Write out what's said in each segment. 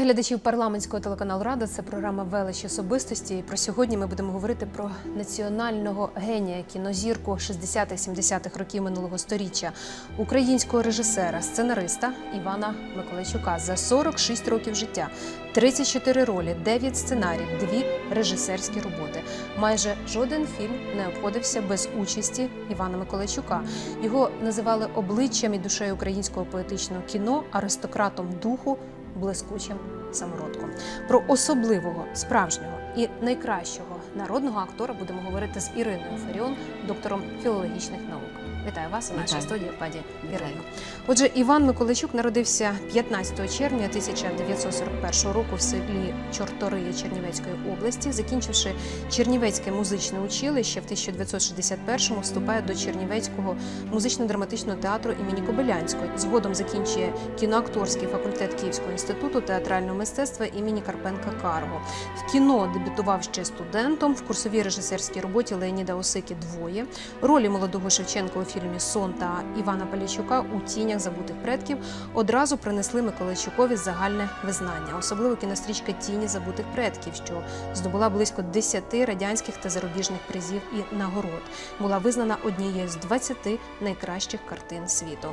Глядачів парламентського телеканалу Рада це програма Велич особистості. І про сьогодні ми будемо говорити про національного генія кінозірку 60-70-х років минулого століття, українського режисера, сценариста Івана Миколайчука за 46 років життя, 34 ролі, 9 сценаріїв, 2 режисерські роботи. Майже жоден фільм не обходився без участі Івана Миколайчука. Його називали обличчям і душею українського поетичного кіно, аристократом духу, блискучим самородком. Про особливого, справжнього і найкращого народного актора будемо говорити з Іриною Фаріон, доктором філологічних наук. Вітаю вас у нашій Вітаю. студії, пані Вітаю. Ірино. Отже, Іван Миколайчук народився 15 червня 1941 року в селі Чорториї Чернівецької області. Закінчивши Чернівецьке музичне училище, в 1961-му вступає до Чернівецького музично-драматичного театру імені Кобилянської. Згодом закінчує кіноакторський факультет Київського інституту театрального мистецтва імені Карпенка Карго. В кіно дебютував ще студентом в курсовій режисерській роботі Леоніда Осики двоє. Ролі молодого Шевченка у фільмі Сон та Івана Палійчука у тінях забутих предків одразу принесли Миколайчукові загальне визнання, особливо кінострічка Тіні забутих предків, що здобула близько 10 радянських та зарубіжних призів і нагород. Була визнана однією з 20 найкращих картин світу.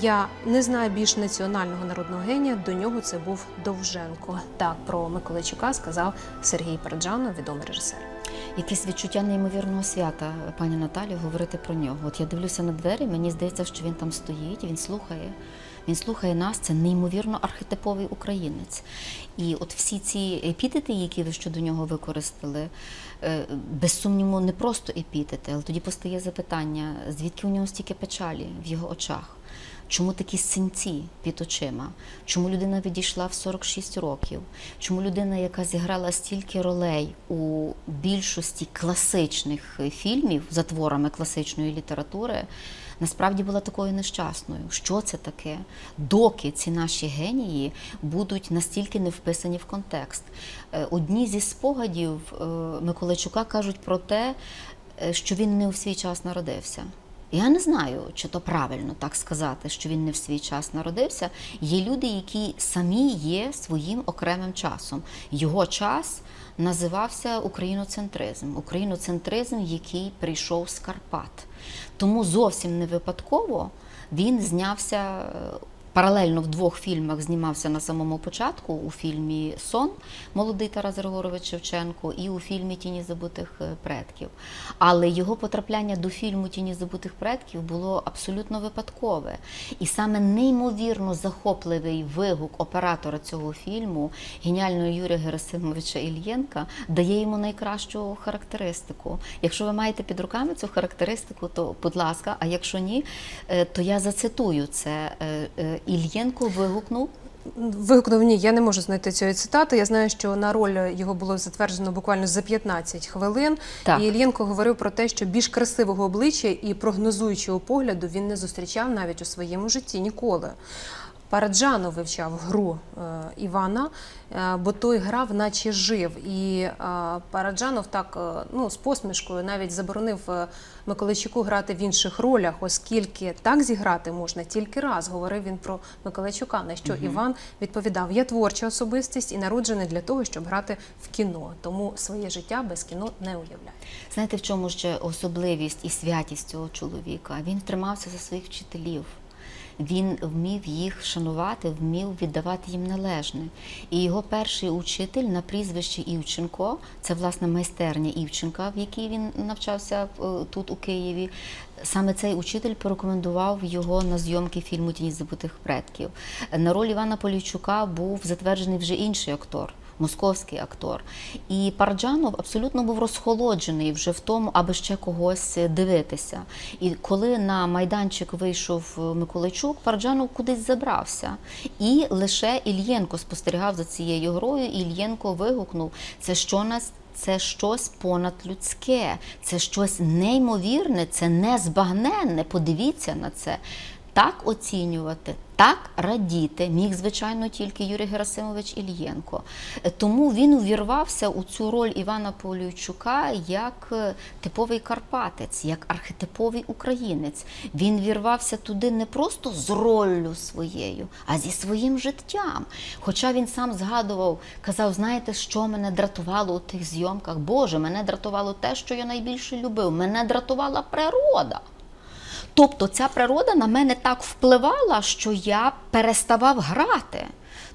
Я не знаю більш національного народного генія. До нього це був Довженко. Так про Миколайчука сказав Сергій Параджанов, відомий режисер. Якесь відчуття неймовірного свята, пані Наталі, говорити про нього. От я дивлюся на двері, мені здається, що він там стоїть, він слухає. Він слухає нас, це неймовірно архетиповий українець. І от всі ці епітети, які ви щодо нього використали, е, без сумніву, не просто епітети, але тоді постає запитання, звідки у нього стільки печалі в його очах? Чому такі синці під очима? Чому людина відійшла в 46 років? Чому людина, яка зіграла стільки ролей у більшості класичних фільмів за творами класичної літератури, насправді була такою нещасною? Що це таке? Доки ці наші генії будуть настільки не вписані в контекст? Е, Одні зі спогадів е, Миколайчука кажуть про те, е, що він не у свій час народився. Я не знаю, чи то правильно так сказати, що він не в свій час народився. Є люди, які самі є своїм окремим часом. Його час називався україноцентризм. Україноцентризм, який прийшов з Карпат. Тому зовсім не випадково він знявся е, паралельно в двох фільмах знімався на самому початку у фільмі Сон молодий Тарас Григорович Шевченко і у фільмі Тіні забутих е, предків. Але його потрапляння до фільму Тіні забутих предків було абсолютно випадкове. І саме неймовірно захопливий вигук оператора цього фільму, геніального Юрія Герасимовича Ільєнка, дає йому найкращу характеристику. Якщо ви маєте під руками цю характеристику, то будь ласка, а якщо ні, е, то я зацитую це. Ільєнко вигукнув. Вигукнув ні, я не можу знайти цієї цитати. Я знаю, що на роль його було затверджено буквально за 15 хвилин. Так. І Ільєнко говорив про те, що більш красивого обличчя і прогнозуючого погляду він не зустрічав навіть у своєму житті ніколи. Параджанов вивчав гру е, Івана, е, бо той грав, наче жив. І е, Параджанов так ну, з посмішкою навіть заборонив Миколайчуку грати в інших ролях, оскільки так зіграти можна тільки раз. Говорив він про Миколайчука, на що Іван відповідав: Я творча особистість і народжений для того, щоб грати в кіно. Тому своє життя без кіно не уявляю. Знаєте, в чому ще особливість і святість цього чоловіка? Він тримався за своїх вчителів. Він вмів їх шанувати, вмів віддавати їм належне. І його перший учитель на прізвище Івченко, це власне майстерня Івченка, в якій він навчався е, тут у Києві. Саме цей учитель порекомендував його на зйомки фільму Тіні забутих предків. На роль Івана Полійчука був затверджений вже інший актор московський актор. І Парджанов абсолютно був розхолоджений вже в тому, аби ще когось дивитися. І коли на майданчик вийшов Миколайчук, Парджанов кудись забрався. І лише Ільєнко спостерігав за цією грою, і Ільєнко вигукнув: це що нас. Це щось понадлюдське, це щось неймовірне, це незбагненне. Подивіться на це. Так оцінювати, так радіти міг, звичайно, тільки Юрій Герасимович Ільєнко. Е, Тому він увірвався у цю роль Івана Полійчука як е, типовий карпатець, як архетиповий українець. Він вірвався туди не просто з роллю своєю, а зі своїм життям. Хоча він сам згадував, казав, знаєте, що мене дратувало у тих зйомках? Боже, мене дратувало те, що я найбільше любив. Мене дратувала природа. Тобто ця природа на мене так впливала, що я переставав грати.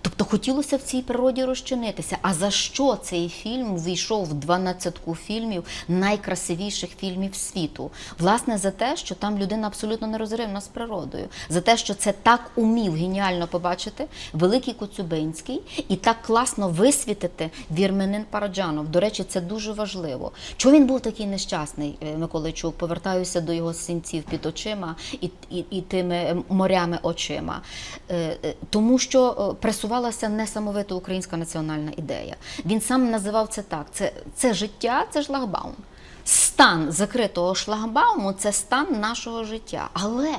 Тобто хотілося в цій природі розчинитися. А за що цей фільм увійшов в 12 фільмів найкрасивіших фільмів світу? Власне, за те, що там людина абсолютно нерозривна з природою, за те, що це так умів геніально побачити великий Коцюбинський і так класно висвітити вірменин Параджанов. До речі, це дуже важливо. Чого він був такий нещасний, е, Миколайчук? Повертаюся до його синців під очима і, і, і тими морями очима. Е, е, Тому що е, пресувалася несамовита українська національна ідея. Він сам називав це так: це, це життя, це шлагбаум. Стан закритого шлагбауму це стан нашого життя. Але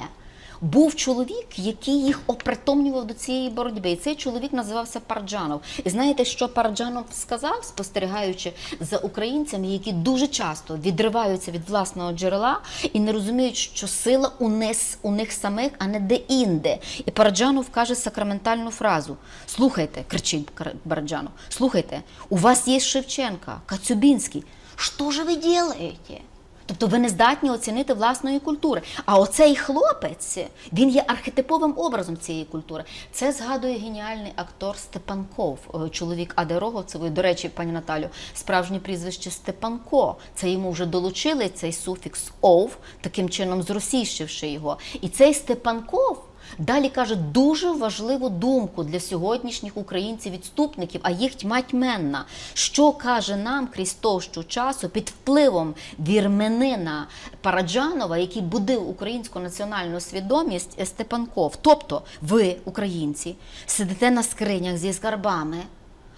був чоловік, який їх опритомнював до цієї боротьби. І цей чоловік називався Парджанов. І знаєте, що Парджанов сказав, спостерігаючи за українцями, які дуже часто відриваються від власного джерела і не розуміють, що сила у них, у них самих, а не де-інде. І Парджанов каже сакраментальну фразу: Слухайте, кричить Парджанов, слухайте, у вас є Шевченка, Кацюбінський. Що ж ви робите? Тобто ви не здатні оцінити власної культури. А оцей хлопець він є архетиповим образом цієї культури. Це згадує геніальний актор Степанков, е, чоловік Ади ви, До речі, пані Наталю, справжнє прізвище Степанко. Це йому вже долучили цей суфікс ов, таким чином зросійщивши його. І цей Степанков. Далі каже дуже важливу думку для сьогоднішніх українців-відступників, а їх тьма тьменна. Що каже нам крізь товщу часу під впливом вірменина Параджанова, який будив українську національну свідомість е, Степанков. Тобто, ви, українці, сидите на скринях зі скарбами,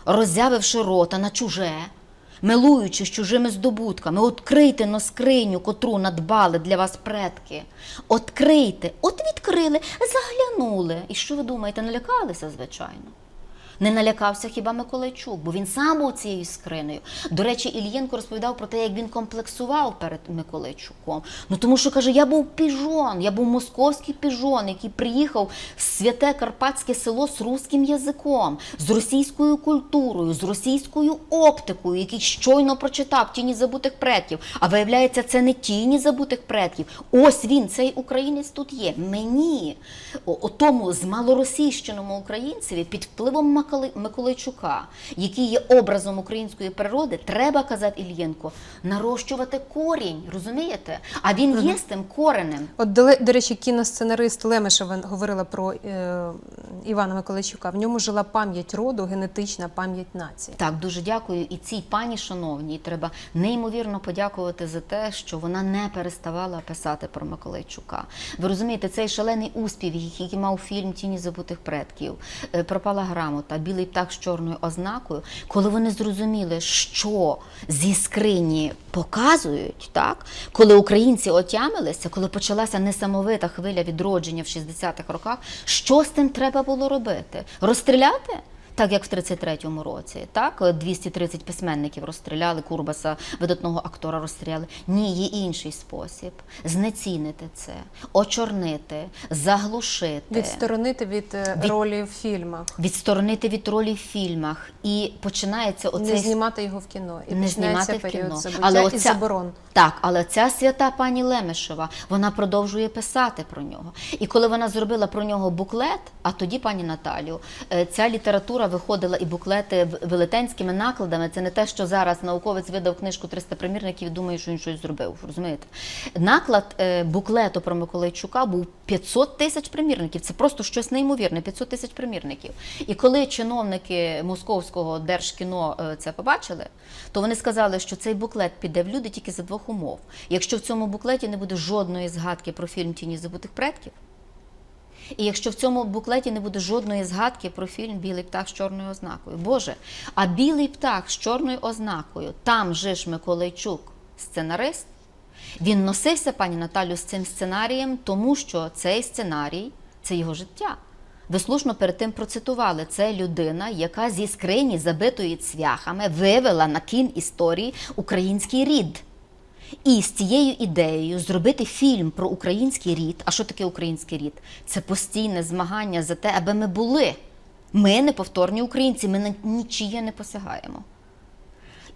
роззявивши рота на чуже. Милуючись чужими здобутками, открийте на скриню, котру надбали для вас предки. Открийте, от відкрили, заглянули. І що ви думаєте, налякалися, звичайно? Не налякався хіба Миколайчук, бо він сам був цією скринею. До речі, Ільєнко розповідав про те, як він комплексував перед Миколайчуком. Ну тому що каже, я був піжон, я був московський піжон, який приїхав в святе карпатське село з руським язиком, з російською культурою, з російською оптикою, який щойно прочитав тіні забутих предків. А виявляється, це не тіні забутих предків. Ось він, цей українець тут є. Мені, о, тому змалоросійщеному українцеві під впливом Макали- Миколайчука, який є образом української природи, треба казати Ільєнко, нарощувати корінь, розумієте? А він є з тим коренем. От, до, до речі, кіносценарист Лемешева говорила про е, Івана Миколайчука. В ньому жила пам'ять роду, генетична пам'ять нації. Так, дуже дякую. І цій пані шановній треба неймовірно подякувати за те, що вона не переставала писати про Миколайчука. Ви розумієте, цей шалений успіх, який мав фільм Тіні забутих предків, е, пропала грамота, білий птах з чорною ознакою. Коли вони зрозуміли, що зі скрині показують, так коли українці отямилися, коли почалася несамовита хвиля відродження в 60-х роках, що з тим треба було робити? Розстріляти? Так як в 33-му році, так 230 письменників розстріляли, Курбаса, видатного актора розстріляли. Ні, є інший спосіб знецінити це, очорнити, заглушити, Відсторонити від, е, Від- ролі в фільмах, відсторонити від ролі в фільмах. І починається не оцей знімати його в кіно. І не знімати в кіно. Але і оця- заборон. Так, але ця свята пані Лемешева, вона продовжує писати про нього. І коли вона зробила про нього буклет, а тоді, пані Наталю, е, ця література виходила і буклети велетенськими накладами. Це не те, що зараз науковець видав книжку 300 примірників і думає, що він щось зробив. Розумієте? Наклад е, буклету про Миколайчука був 500 тисяч примірників. Це просто щось неймовірне, 500 тисяч примірників. І коли чиновники московського держкіно е, це побачили, то вони сказали, що цей буклет піде в люди тільки за двох умов. Якщо в цьому буклеті не буде жодної згадки про фільм Тіні забутих предків, і якщо в цьому буклеті не буде жодної згадки про фільм Білий птах з чорною ознакою. Боже, а білий птах з чорною ознакою, там же ж Миколайчук, сценарист, Він носився, пані Наталю, з цим сценарієм, тому що цей сценарій це його життя. Ви слушно перед тим процитували. Це людина, яка зі скрині, забитої цвяхами, вивела на кін історії український рід. І з цією ідеєю зробити фільм про український рід. А що таке український рід? Це постійне змагання за те, аби ми були. Ми неповторні українці, ми на нічиє не посягаємо.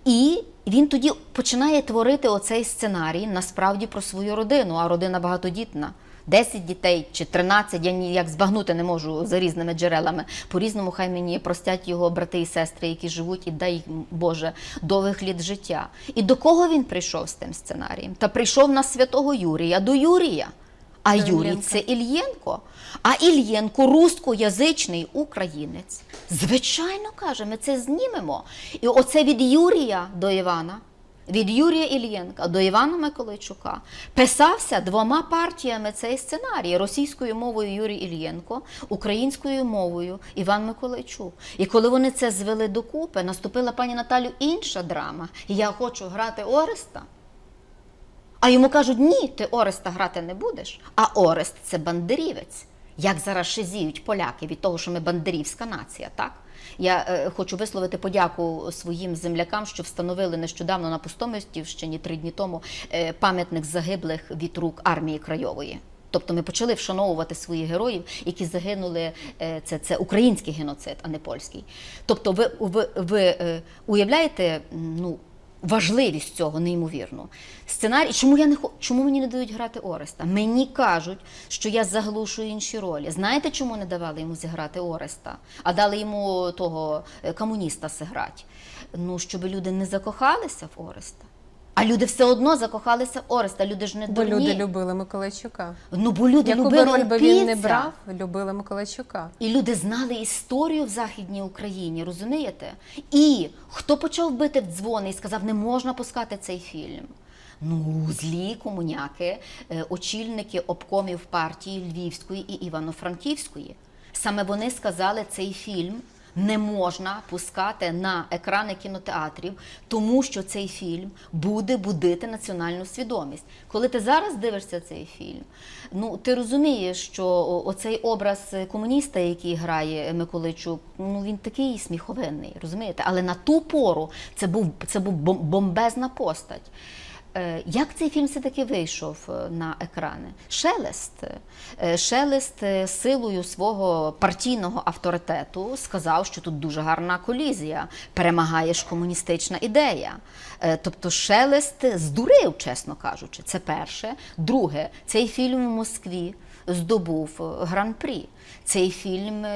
І він тоді починає творити оцей сценарій насправді про свою родину, а родина багатодітна. 10 дітей чи 13, я ніяк збагнути не можу за різними джерелами. По-різному хай мені простять його брати і сестри, які живуть, і дай їм, Боже, довгих літ життя. І до кого він прийшов з тим сценарієм? Та прийшов на святого Юрія до Юрія. А До Юрій це Ільєнко. А Ільєнко русскоязичний українець. Звичайно, каже, ми це знімемо. І оце від Юрія до Івана, від Юрія Ільєнка до Івана Миколайчука писався двома партіями цей сценарій російською мовою Юрій Ільєнко, українською мовою Іван Миколайчук. І коли вони це звели докупи, наступила пані Наталю інша драма. Я хочу грати Ореста. А йому кажуть, ні, ти Ореста грати не будеш. А Орест це бандерівець. Як зараз шизіють поляки від того, що ми бандерівська нація, так? Я е, хочу висловити подяку своїм землякам, що встановили нещодавно на Пустомистівщині три дні тому е, пам'ятник загиблих від рук армії Крайової. Тобто ми почали вшановувати своїх героїв, які загинули. е, Це, це український геноцид, а не польський. Тобто, ви, ви, ви е, уявляєте, ну, важливість цього неймовірно. Сценарій, чому я не чому мені не дають грати Ореста? Мені кажуть, що я заглушую інші ролі. Знаєте, чому не давали йому зіграти Ореста, а дали йому того е, комуніста зіграти? Ну, щоб люди не закохалися в Ореста. А люди все одно закохалися в Ореста. Люди ж не Бо дурні. люди любили Миколайчука. Ну, бо люди Яку би любили роль би він не брав, любили Миколайчука. І люди знали історію в Західній Україні, розумієте? І хто почав бити в дзвони і сказав, не можна пускати цей фільм? Ну, злі комуняки, е, очільники обкомів партії Львівської і Івано-Франківської. Саме вони сказали, цей фільм не можна пускати на екрани кінотеатрів, тому що цей фільм буде будити національну свідомість. Коли ти зараз дивишся цей фільм, ну ти розумієш, що оцей образ комуніста, який грає Миколайчук, ну він такий сміховинний, розумієте? Але на ту пору це був це був бомбезна постать. Е, Як цей фільм все-таки вийшов е, на екрани? Шелест. Е, Шелест силою свого партійного авторитету сказав, що тут дуже гарна колізія, перемагає ж комуністична ідея. Тобто Шелест здурив, чесно кажучи, це перше. Друге, цей фільм в Москві здобув гран-прі. Цей фільм,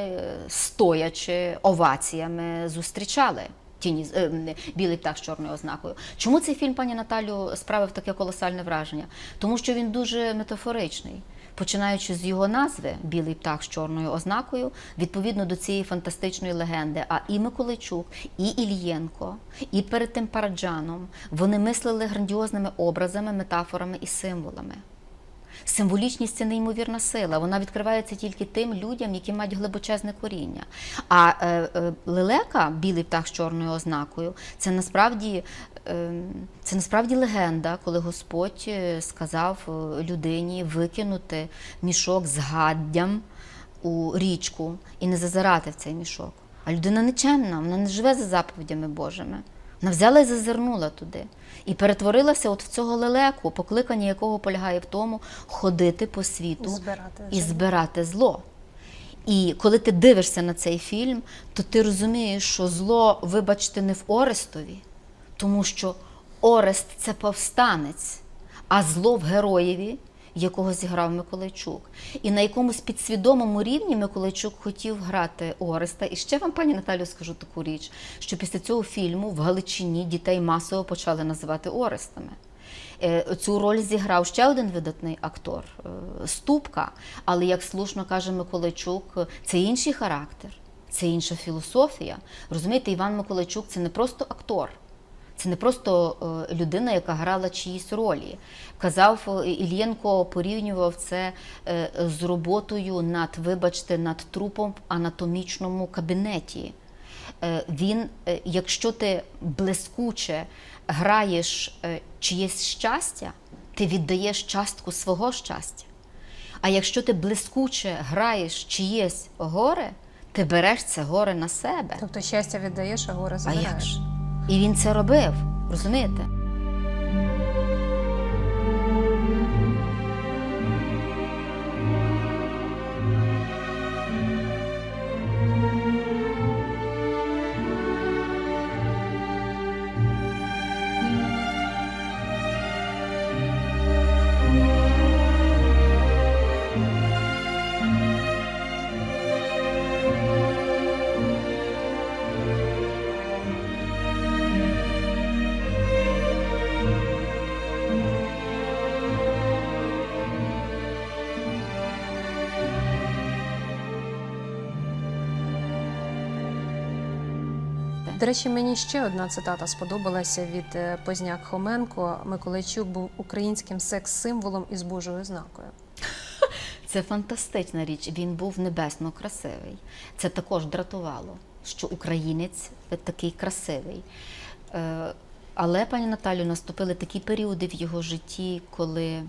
стоячи оваціями, зустрічали тіні з- е, білий птах з чорною ознакою. Чому цей фільм, пані Наталю, справив таке колосальне враження? Тому що він дуже метафоричний. Починаючи з його назви Білий птах з чорною ознакою, відповідно до цієї фантастичної легенди. А і Миколайчук, і Ільєнко, і перед тим Параджаном вони мислили грандіозними образами, метафорами і символами. Символічність це неймовірна сила. Вона відкривається тільки тим людям, які мають глибочезне коріння. А е, е, лелека, білий птах з чорною ознакою, це насправді, е, це насправді легенда, коли Господь е, сказав е, людині викинути мішок з гаддям у річку і не зазирати в цей мішок. А людина нечемна, вона не живе за заповідями Божими. Вона взяла і зазирнула туди і перетворилася от в цього лелеку, покликання якого полягає в тому ходити по світу Збирати і збирати зло. І коли ти дивишся на цей фільм, то ти розумієш, що зло, вибачте, не в Орестові, тому що Орест це повстанець, а зло в героєві, якого зіграв Миколайчук. І на якомусь підсвідомому рівні Миколайчук хотів грати Ореста. І ще вам, пані Наталю, скажу таку річ, що після цього фільму в Галичині дітей масово почали називати Орестами. Е, Цю роль зіграв ще один видатний актор е, Ступка. Але, як слушно каже Миколайчук, це інший характер, це інша філософія. Розумієте, Іван Миколайчук це не просто актор. Це не просто е, людина, яка грала чиїсь ролі. Казав е, Ільєнко, порівнював це е, з роботою над, вибачте, над трупом в анатомічному кабінеті. Він, якщо ти блискуче граєш чиєсь щастя, ти віддаєш частку свого щастя. А якщо ти блискуче граєш чиєсь горе, ти береш це горе на себе. Тобто щастя віддаєш, а горе А забираєш. як ж? І він це робив, розумієте? До речі, мені ще одна цитата сподобалася від е, Позняк Хоменко. Миколайчук був українським секс-символом із Божою ознакою. Це фантастична річ. Він був небесно красивий. Це також дратувало, що українець такий красивий. Е, Але, пані Наталю, наступили такі періоди в його житті, коли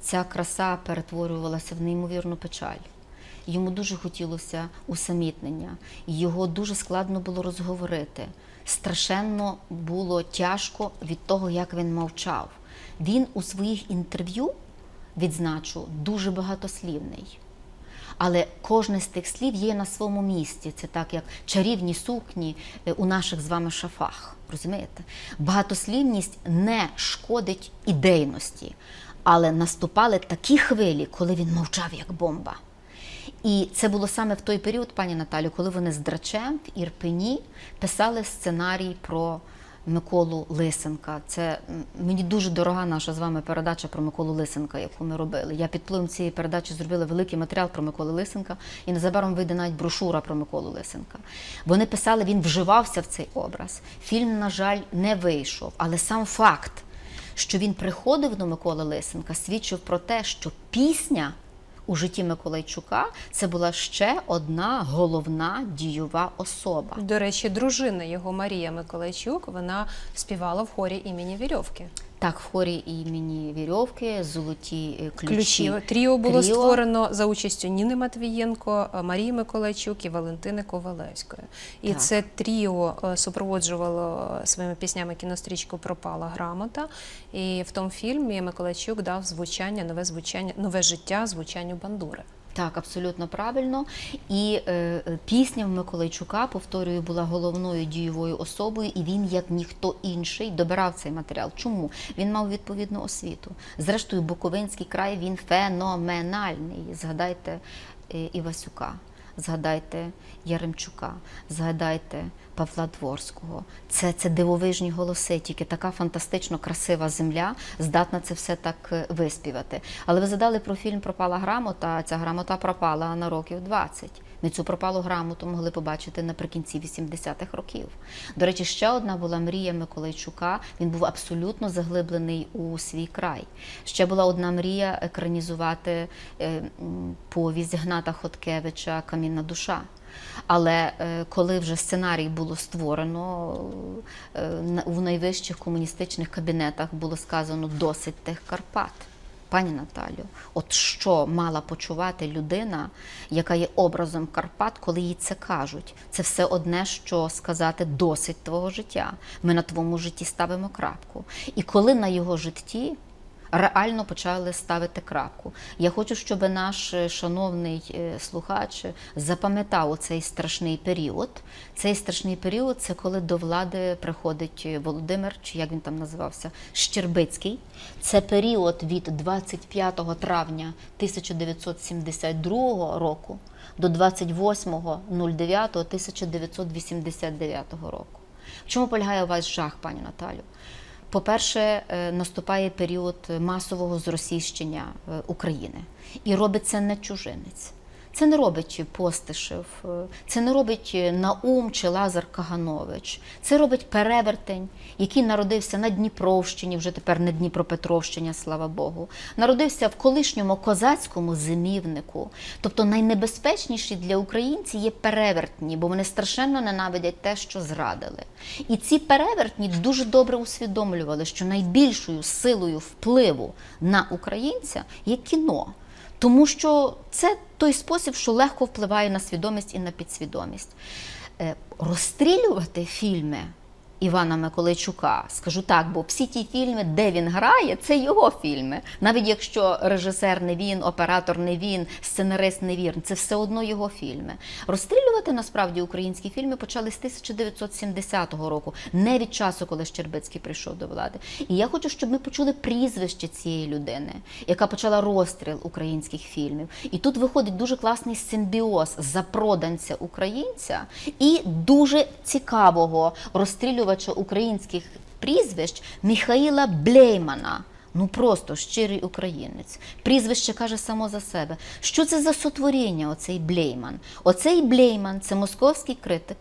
ця краса перетворювалася в неймовірну печаль. Йому дуже хотілося усамітнення, його дуже складно було розговорити. Страшенно було тяжко від того, як він мовчав. Він у своїх інтерв'ю, відзначу, дуже багатослівний. Але кожне з тих слів є на своєму місці. Це так, як чарівні сукні е, у наших з вами шафах. Розумієте? Багатослівність не шкодить ідейності, але наступали такі хвилі, коли він мовчав як бомба. І це було саме в той період, пані Наталю, коли вони з Драчем в Ірпені писали сценарій про Миколу Лисенка. Це мені дуже дорога наша з вами передача про Миколу Лисенка, яку ми робили. Я під впливом цієї передачі зробила великий матеріал про Миколу Лисенка, і незабаром вийде навіть брошура про Миколу Лисенка. Вони писали, він вживався в цей образ. Фільм, на жаль, не вийшов, але сам факт, що він приходив до Миколи Лисенка, свідчив про те, що пісня у житті Миколайчука це була ще одна головна дієва особа. До речі, дружина його Марія Миколайчук вона співала в хорі імені Вірьовки. Так, в хорі імені Вірьовки, золоті е, ключі. Ключі тріо було Тріо. створено за участю Ніни Матвієнко, Марії Миколайчук і Валентини Ковалевської. І Так. це тріо е, супроводжувало своїми піснями кінострічку Пропала грамота. І в тому фільмі Миколайчук дав звучання, нове звучання, нове життя звучанню бандури. Так, абсолютно правильно. І е, е, пісня в Миколайчука, повторюю, була головною дієвою особою, і він, як ніхто інший, добирав цей матеріал. Чому? Він мав відповідну освіту. Зрештою, Буковинський край він феноменальний. Згадайте е, Івасюка. Згадайте Яремчука, згадайте Павла Дворського. Це, це дивовижні голоси, тільки така фантастично красива земля здатна це все так е, виспівати. Але ви задали про фільм Пропала грамота. Ця грамота пропала на років 20. Ми цю пропалу грамоту могли побачити наприкінці 80-х років. До речі, ще одна була мрія Миколайчука. Він був абсолютно заглиблений у свій край. Ще була одна мрія екранізувати е, повість Гната Хоткевича Камінна душа. Але е, коли вже сценарій було створено, е, в найвищих комуністичних кабінетах було сказано досить тих Карпат. Пані Наталю, от що мала почувати людина, яка є образом Карпат, коли їй це кажуть? Це все одне, що сказати досить твого життя. Ми на твоєму житті ставимо крапку. І коли на його житті реально почали ставити крапку. Я хочу, щоб наш е, шановний е, слухач запам'ятав цей страшний період. Цей страшний період це коли до влади приходить е, Володимир, чи як він там називався, Щербицький. Це період від 25 травня 1972 року до 28.09.1989 року. В чому полягає ваш жах, пані Наталю? По-перше, е, наступає період масового зросійщення е, України. І робить це не чужинець. Це не робить Постишев, е, це не робить Наум чи Лазар Каганович. Це робить перевертень, який народився на Дніпровщині, вже тепер не Дніпропетровщині, слава Богу. Народився в колишньому козацькому зимівнику. Тобто найнебезпечніші для українців є перевертні, бо вони страшенно ненавидять те, що зрадили. І ці перевертні дуже добре усвідомлювали, що найбільшою силою впливу на українця є кіно. Тому що це той спосіб, що легко впливає на свідомість і на підсвідомість. Е, Розстрілювати фільми Івана Миколайчука, скажу так, бо всі ті фільми, де він грає, це його фільми. Навіть якщо режисер не він, оператор не він, сценарист не він, це все одно його фільми. Розстрілювати насправді українські фільми почали з 1970 року, не від часу, коли Щербицький прийшов до влади. І я хочу, щоб ми почули прізвище цієї людини, яка почала розстріл українських фільмів. І тут виходить дуже класний симбіоз запроданця українця і дуже цікавого розстрілювача українських прізвищ Міхаїла Блеймана. Ну просто щирий українець. Прізвище каже само за себе. Що це за сотворіння, оцей Блейман? Оцей Блейман це московський критик.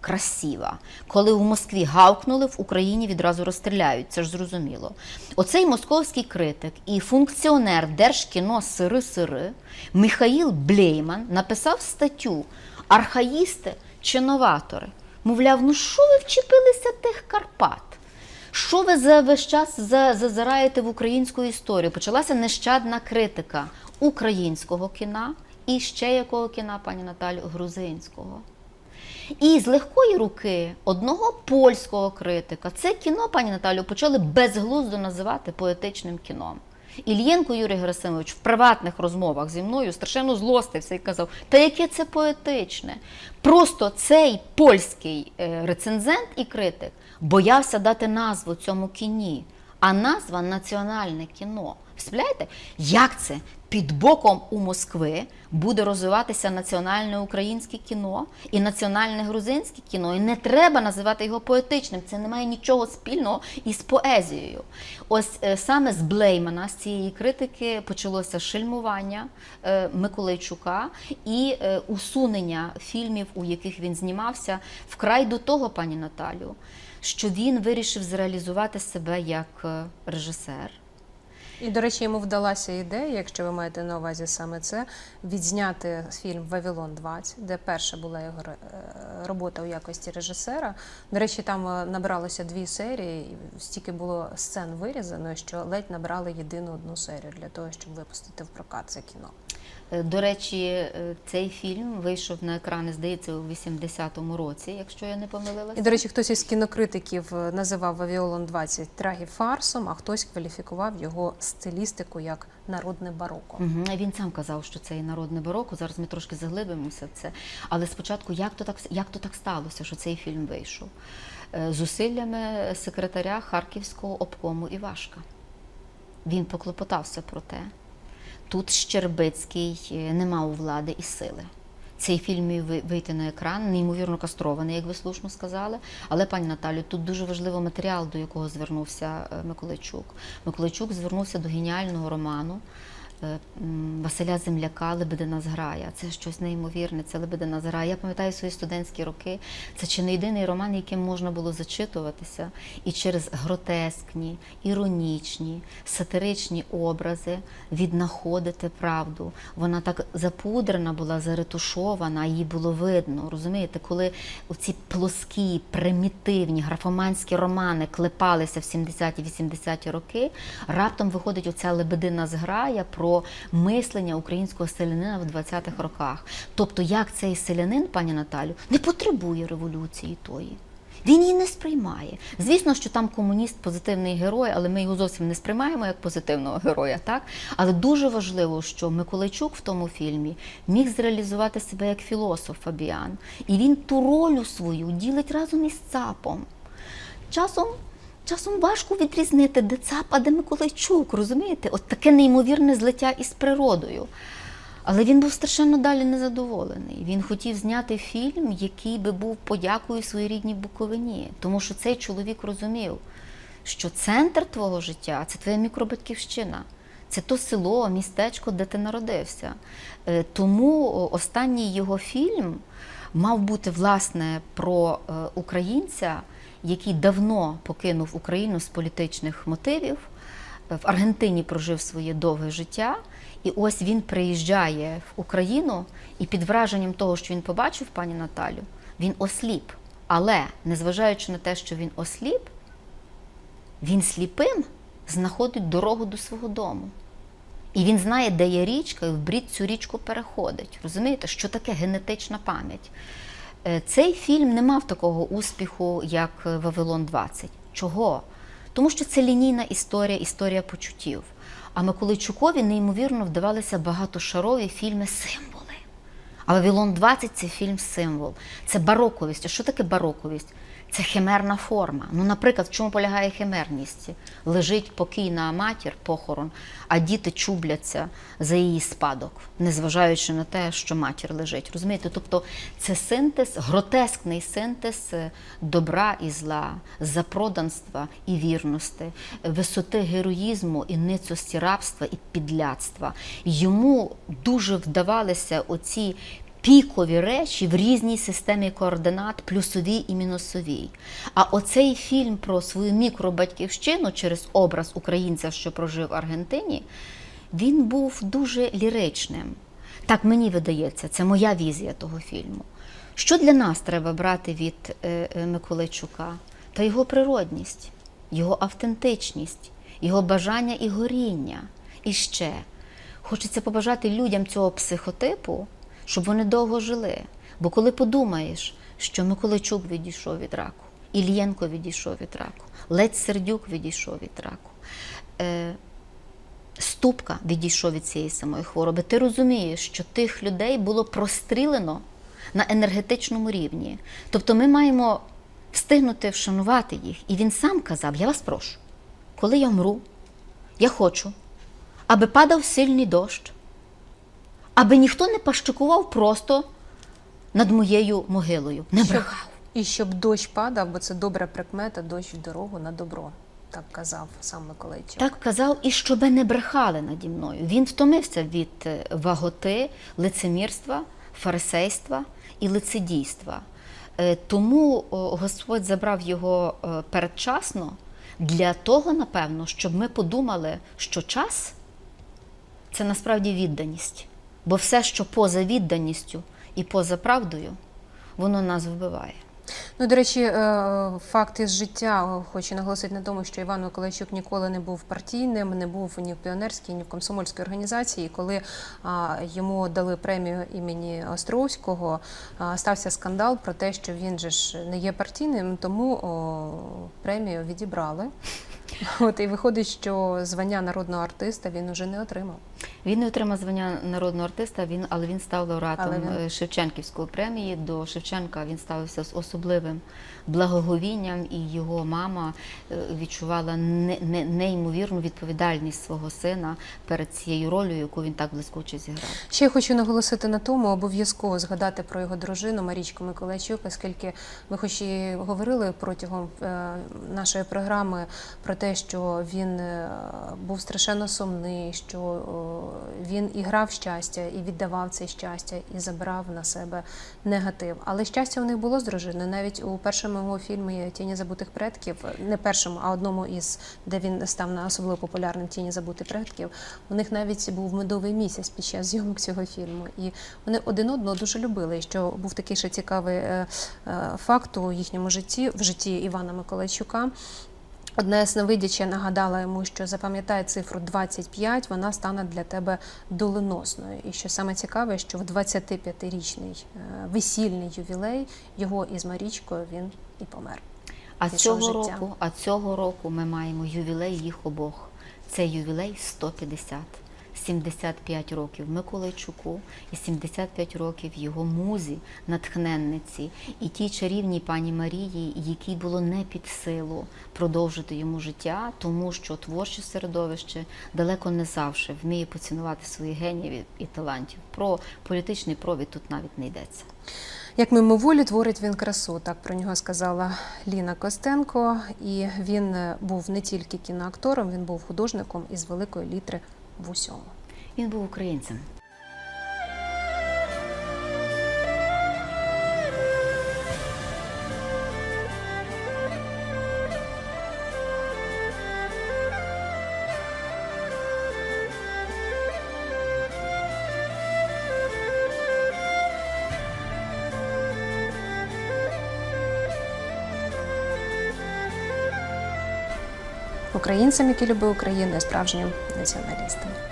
Красива. Коли в Москві гавкнули, в Україні відразу розстріляють, це ж зрозуміло. Оцей московський критик і функціонер Держкіно Сири-Сири Михаїл Блейман написав статтю Архаїсти чи новатори. Мовляв, ну що ви вчепилися тих Карпат? Що ви за весь час зазираєте в українську історію? Почалася нещадна критика українського кіна і ще якого кіна, пані Наталю, грузинського. І з легкої руки одного польського критика це кіно, пані Наталю, почали безглуздо називати поетичним кіном. Ільєнко Юрій Герасимович в приватних розмовах зі мною страшенно злостився і казав, та яке це поетичне. Просто цей польський е, рецензент і критик боявся дати назву цьому кіні, а назва національне кіно. Представляєте, як це під боком у Москви буде розвиватися національне українське кіно і національне грузинське кіно, і не треба називати його поетичним. Це не має нічого спільного із поезією. Ось е, саме з Блеймана, з цієї критики, почалося шельмування е, Миколайчука і е, усунення фільмів, у яких він знімався, вкрай до того, пані Наталю, що він вирішив зреалізувати себе як е, режисер. І, до речі, йому вдалася ідея, якщо ви маєте на увазі саме це, відзняти фільм Вавилон 20, де перша була його е, робота у якості режисера. До речі, там е, набиралося дві серії, стільки було сцен вирізано, що ледь набрали єдину одну серію для того, щоб випустити в прокат це кіно. Е, До речі, е, цей фільм вийшов на екрани, здається, у 80-му році, якщо я не помилилася. І, до речі, хтось із кінокритиків е, називав Вавилон 20 трагіфарсом, а хтось кваліфікував його стилістику як народне бароко. Мгм. Він сам казав, що це і народне бароко. Зараз ми трошки заглибимося в це. Але спочатку, як то так, як то так сталося, що цей фільм вийшов? Зусиллями секретаря Харківського обкому Івашка. Він поклопотався про те. Тут Щербицький е, не мав влади і сили. Цей фільм ви- вийти на екран, неймовірно кастрований, як ви слушно сказали. Але, пані Наталю, тут дуже важливий матеріал, до якого звернувся е, Миколайчук. Миколайчук звернувся до геніального роману Василя Земляка Лебедина зграя. Це щось неймовірне, це Лебедина зграя. Я пам'ятаю свої студентські роки. Це чи не єдиний роман, яким можна було зачитуватися, і через гротескні, іронічні, сатиричні образи віднаходити правду. Вона так запудрена була, заретушована, її було видно. Розумієте, коли ці плоскі, примітивні графоманські романи клепалися в 70-ті, 80-ті роки, раптом виходить оця лебедина зграя про мислення українського селянина в 20-х роках. Тобто, як цей селянин, пані Наталю, не потребує революції тої. Він її не сприймає. Звісно, що там комуніст позитивний герой, але ми його зовсім не сприймаємо як позитивного героя, так? Але дуже важливо, що Миколайчук в тому фільмі міг зреалізувати себе як філософ Фабіан. І він ту роль свою ділить разом із ЦАПом. Часом. Часом важко відрізнити, де ЦАП, а де Миколайчук, розумієте? От таке неймовірне злиття із природою. Але він був страшенно далі незадоволений. Він хотів зняти фільм, який би був подякою своїй рідній Буковині. Тому що цей чоловік розумів, що центр твого життя це твоя мікробатьківщина, Це то село, містечко, де ти народився. Е, Тому останній його фільм мав бути власне про е, українця, який давно покинув Україну з політичних мотивів. В Аргентині прожив своє довге життя, і ось він приїжджає в Україну, і під враженням того, що він побачив пані Наталю, він осліп. Але незважаючи на те, що він осліп, він сліпим знаходить дорогу до свого дому. І він знає, де є річка, і в брід цю річку переходить. Розумієте, що таке генетична пам'ять? Е, Цей фільм не мав такого успіху, як е, Вавилон 20. Чого? Тому що це лінійна історія, історія почуттів. А Миколайчукові неймовірно вдавалися багатошарові фільми символи. А Вавилон 20 це фільм символ. Це бароковість. А що таке бароковість? Це химерна форма. Ну, наприклад, в чому полягає химерність? Лежить покійна матір, похорон, а діти чубляться за її спадок, незважаючи на те, що матір лежить. Розумієте? Тобто це синтез, гротескний синтез е, добра і зла, запроданства і вірності, висоти героїзму і ницості рабства і підляцтва. Йому дуже вдавалися оці пікові речі в різній системі координат, плюсовій і мінусовій. А оцей фільм про свою мікробатьківщину через образ українця, що прожив в Аргентині, він був дуже ліричним. Так мені видається, це моя візія того фільму. Що для нас треба брати від е, е, Миколайчука? Та його природність, його автентичність, його бажання і горіння. І ще хочеться побажати людям цього психотипу, щоб вони довго жили. Бо коли подумаєш, що Миколайчук відійшов від раку, Ільєнко відійшов від раку, Ледь Сердюк відійшов від раку, е, Ступка відійшов від цієї самої хвороби, ти розумієш, що тих людей було прострілено на енергетичному рівні. Тобто ми маємо встигнути вшанувати їх. І він сам казав: Я вас прошу, коли я вмру, я хочу, аби падав сильний дощ, аби ніхто не пащикував просто над моєю могилою. Не Щоб- брехав. І щоб дощ падав, бо це добра прикмета, дощ в дорогу на добро. Так казав сам Миколайчук. Так казав, і щоби не брехали наді мною. Він втомився від е, ваготи, лицемірства, фарисейства і лицедійства. Е, Тому Господь забрав його е, передчасно для того, напевно, щоб ми подумали, що час це насправді відданість. Бо все, що поза відданістю і поза правдою, воно нас вбиває. Ну, до речі, е, факт із життя хочу наголосити на тому, що Іван Миколайчук ніколи не був партійним, не був ні в піонерській, ні в комсомольській організації. Коли йому дали премію імені Островського, стався скандал про те, що він же ж не є партійним, тому премію відібрали. От і виходить, що звання народного артиста він уже не отримав. Він не отримав звання народного артиста, він, але він став лауреатом він- е, Шевченківської премії. До Шевченка він ставився з особливим благоговінням, і його мама е, відчувала не, не, неймовірну відповідальність свого сина перед цією ролью, яку він так блискуче зіграв. Ще я хочу наголосити на тому, обов'язково згадати про його дружину Марічку Миколайчук, оскільки ми хоч і говорили протягом е, нашої програми про те, що він е, був страшенно сумний, що е, він і грав щастя, і віддавав це щастя, і забирав на себе негатив. Але щастя у них було з дружиною. Навіть у першому його фільмі Тіні забутих предків, не першому, а одному із, де він став на особливо популярним Тіні забутих предків. У них навіть був медовий місяць під час зйомок цього фільму. І вони один одного дуже любили. Що був такий ще цікавий е, факт у їхньому житті, в житті Івана Миколайчука. Одна ясновидяча нагадала йому, що запам'ятай цифру 25, вона стане для тебе доленосною. І що саме цікаве, що в 25-річний е, весільний ювілей його із Марічкою він і помер. А цього життя. року, а цього року ми маємо ювілей їх обох. Це ювілей 150. 75 років Миколайчуку і 75 років його музі, натхненниці, і тій чарівній пані Марії, якій було не під силу продовжити йому життя, тому що творче середовище далеко не завжди вміє поцінувати своїх геніїв і талантів. Про політичний провід тут навіть не йдеться. Як мимоволі творить він красу, так про нього сказала Ліна Костенко. І він був не тільки кіноактором, він був художником із великої літри в усьому. Він був українцем. Українцем, який любив Україну, і справжнім націоналістом.